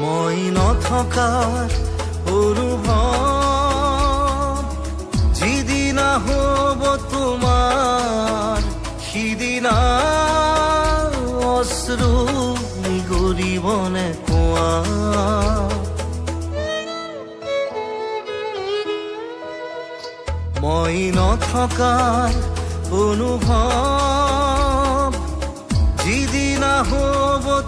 মই নথকাৰ অনুভৱ যিদিনা হ'ব তোমাৰ সিদিনা অশ্ৰু নিগৰিবনে কোৱা মই নথকাৰ অনুভৱ যিদিনা হ'ব